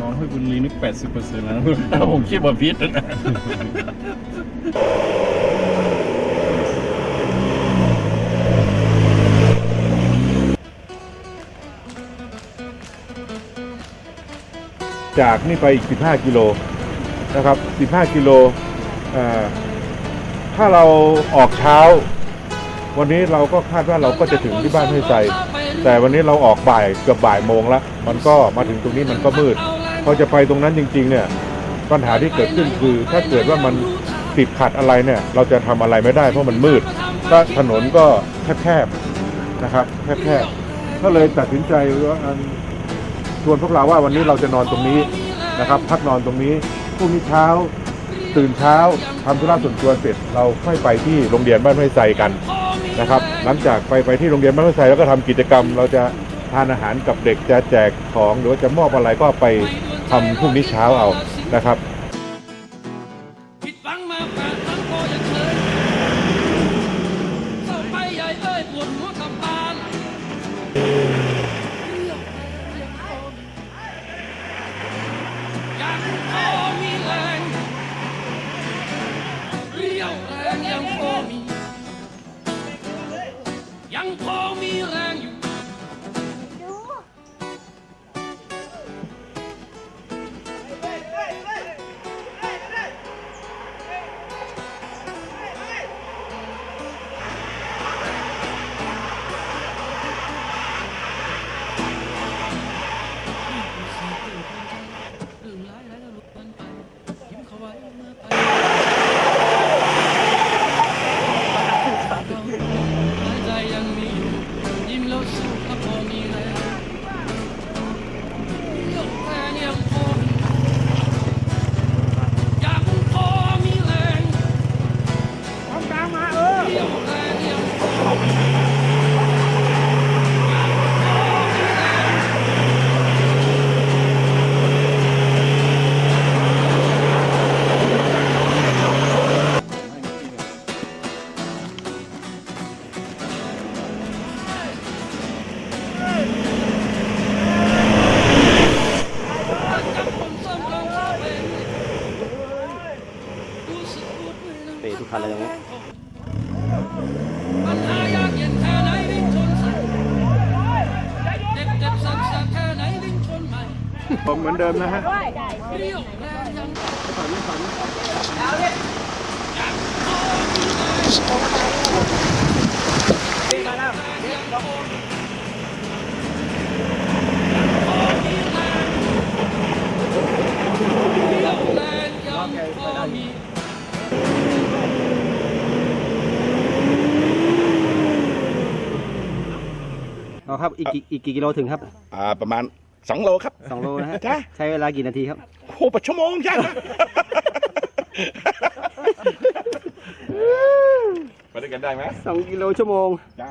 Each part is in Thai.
นอนให้คุณลีนี่แปดสิบเปอร์เซ็นต์แล้ะผมคิดว่าพิษนะ จากนี่ไปอีก 15 กิโลนะครับ 15 กิโลถ้าเราออกเช้า วันนี้เราก็คาดว่าเราก็จะถึงที่บ้านห้วยไซแต่วันนี้เราออกบ่ายเกือบบ่ายโมงล้วมันก็มาถึงตรงนี้มันก็มืดพอจะไปตรงนั้นจริง ๆ เนี่ยปัญหาที่เกิดขึ้นคือ ถ้าเกิดว่ามันติดขัดอะไรเนี่ย เราจะทำอะไรไม่ได้เพราะมันมืดก็ถนนก็แคบๆนะครับแคบๆก็เลยตัดสินใจว่า วนพวกเราว่าวันนี้เราจะนอนตรงนี้นะครับ พักนอนตรงนี้พรุ่งนี้เช้า ตื่นเช้าทำธุระส่วนตัวเสร็จ เราค่อยไปที่โรงเรียนบ้านห้วยไซกันนะครับ หลังจากไปไปที่โรงเรียนบ้านห้วยไซแล้วก็ทำกิจกรรม เราจะทานอาหารกับเด็กจะแจกของหรือว่าจะมอบอะไรก็ไปทำพรุ่งนี้เช้าเอานะครับ ยังพอมีแนใหม่ผมเหมือนเดิมนะฮะ เรียวแรงยังเรียวแรงยังพ อมีเอาครับอีกกี่อีกกี่กิโลถึงครับอ่าประมาณ2โลครับ สองโลนะฮะจ้ะ ใช้เวลากี่นาทีครับ โอ้โหประชั่วโมงจ้ะไปด้วยกันได้ไหมสองกิโลชั่วโมง จ้า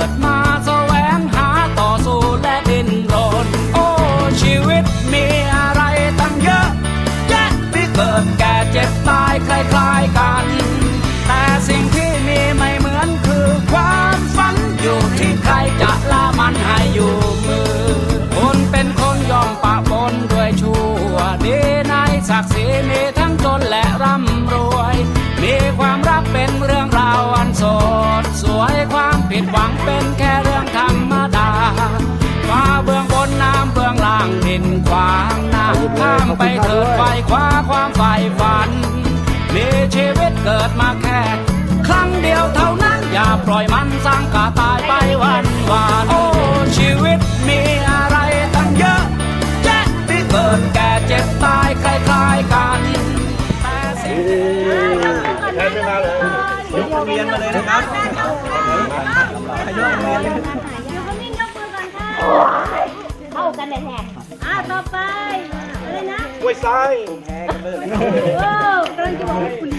ด ถิ่นขวางหน้าข้ามไปเถิดไฟคว้าความใฝ่ฝัน มีชีวิตเกิดมาแค่ ครั้งเดียวเท่านั้นอย่าปล่อยมันสร้างกาตายไปวันวานโอ้ชีวิตมีอะไรตั้งเยอะแยะที่เกิดแก่เจ็บตายคล้ายๆกันแต่สิ่งใช้ไม่มาเลยยกเรียนมาเลยนะครับยกเรียนเข้ากันแน่ ไป อะไรนะ กล้วยซ้ายโอ้กำลังจะบอกว่าคุณ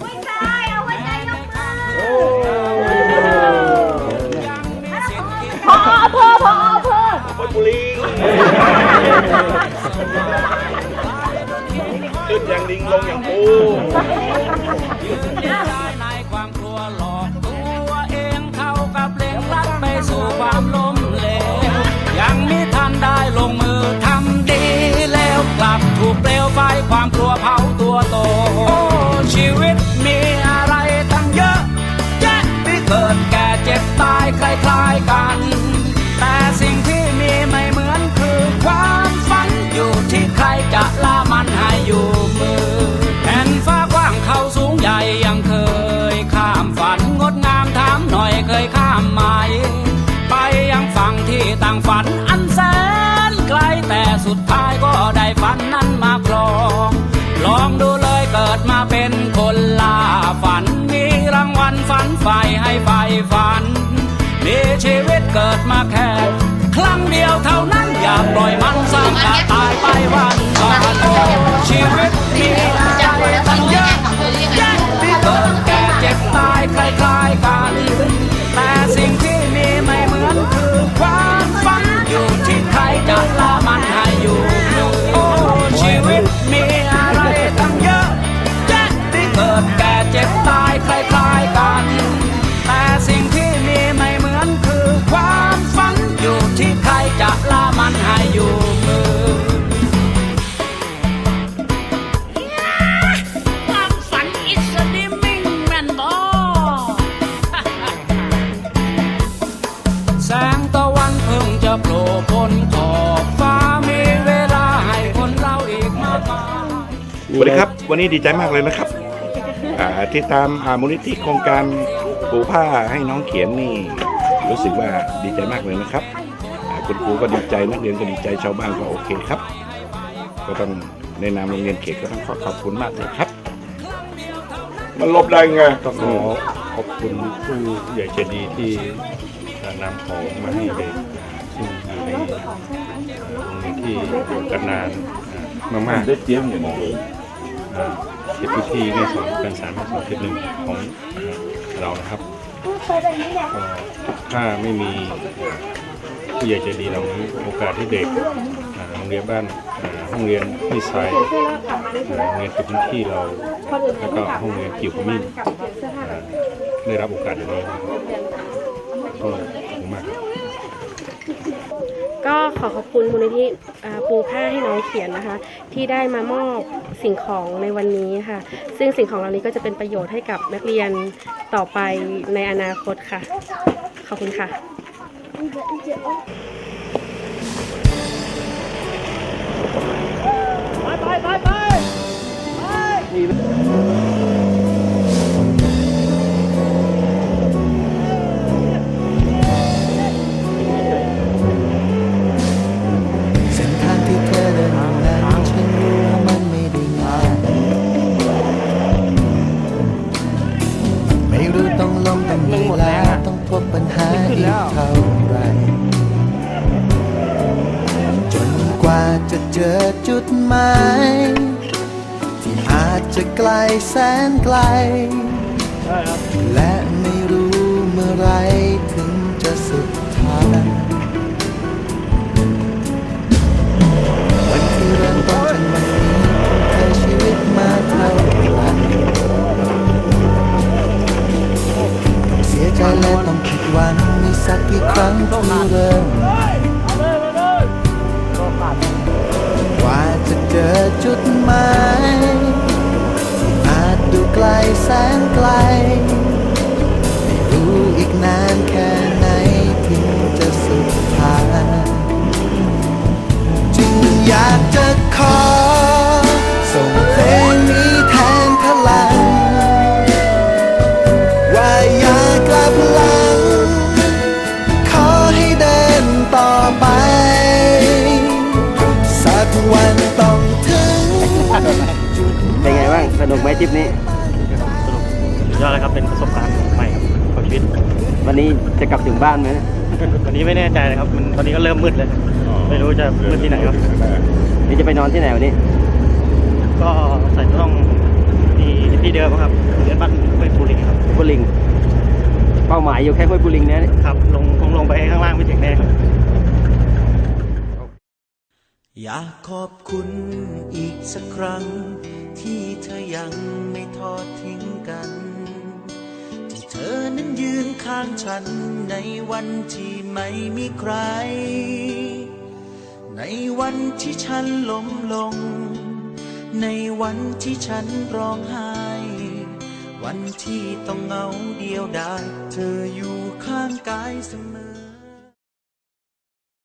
ไว้ใจเอาไว้ใจยกมือพอพอพอพอพลบุรีขึ้นอย่างลิงลงอย่างปูไเคยข้ามหมไปยังฝั่งที่ต่างฝันอันแสนไกลแต่สุดท้ายก็ได้ฝันนั้นมาครอง ลองดูเลยเกิดมาเป็นคนล่าฝัน มีรางวัลฝันใฝ่ให้ใฝ่ฝัน มีชีวิตเกิดมาแค่ครั้งเดียวเท่านั้นอย่าปล่อยมันสร้างกาตายไปวันวันชีวิตมี วัสดีครับวันนี้ดีใจมากเลยนะครับอ่าที่ตามอ่ามูลนิธิโครงการปูผ้าให้น้องเขียนนี่ รู้สึกว่าดีใจมากเลยนะครับอ่าคุณครูก็ดีใจนักเรียนก็ดีใจชาวบ้านก็โอเคครับ ก็ต้องในนามโรงเรียนเขตก็ต้องขอขอบคุณมากเลยครับ มันลบได้ไงต้องขอขอบคุณผู้ใหญ่ใจดีที่นำของมาให้เด็กซึ่งอยู่ในโรงเรียนที่อยู่กันนานอ่ามากๆได้เจียมอย่างนี้อ่า เขตพื้นที่แม่สอนเป็นสามแม่สอนเขตหนึ่งของเรานะครับก็ถ้าไม่มีผู้ใหญ่ใจดีเหล่านี้โอกาสที่เด็กโรงเรียนบ้านห้องเรียนที่ไซอ่าโรงเรียนเขตพื้นที่เราแล้วก็ห้องเรียนกิ่วขมิ้นอ่าได้รับโอกาสอย่างนี้ก็ขอบคุณมากก็ขอขอบคุณมูลนิธิ ปูผ้าให้น้องเขียนนะคะ ที่ได้มามอบสิ่งของในวันนี้ค่ะ ซึ่งสิ่งของเหล่านี้ก็จะเป็นประโยชน์ให้กับนักเรียนต่อไปในอนาคตค่ะ ขอบคุณค่ะเจะเจอจุดหมายที่อาจจะไกลแสนไกล และไม่รู้เมื่อไรถึงจะสุดทางวันที่เริ่มต้นจนวันนี้เคยชีวิตมาเท่าไหร่เสียใจและต้องผิดหวังมีสักกี่ครั้งที่เริ่ม ว่าจะเจอจุดหมายที่อาจดูไกลแสนไกล ไม่รู้อีกนานแค่ไหนถึงจะสุดทางจึงอยากจะขอ เป็นไงบ้างสนุกไหมทริปนี้ยอดเลยครับ เป็นประสบการณ์ใหม่ครับวิต วันนี้จะกลับถึงบ้านไหมวันนี้ไม่แน่ใจเลยครับ มันตอนนี้ก็เริ่มมืดเลยไม่รู้จะมืดที่ไหนครับ นี่จะไปนอนที่ไหนวันนี้ ก็ใส่ต้องที่ที่เดิมครับเรียนบ้านห้วยปูริครับบุลิง เป้าหมายอยู่แค่ห้วยบุลิงเนี่ยครับลงคงลงไปข้างล่างไม่ถึงแน่ครับอยากขอบคุณอีกสักครั้งที่เธอ ยังไม่ทอดทิ้งกัน ที่เธอนั้นยืนข้างฉัน ในวันที่ไม่มีใคร ในวันที่ฉันล้มลง ในวันที่ฉันร้องไห้ วันที่ต้องเหงาเดียวดาย เธออยู่ข้างกายเสมอ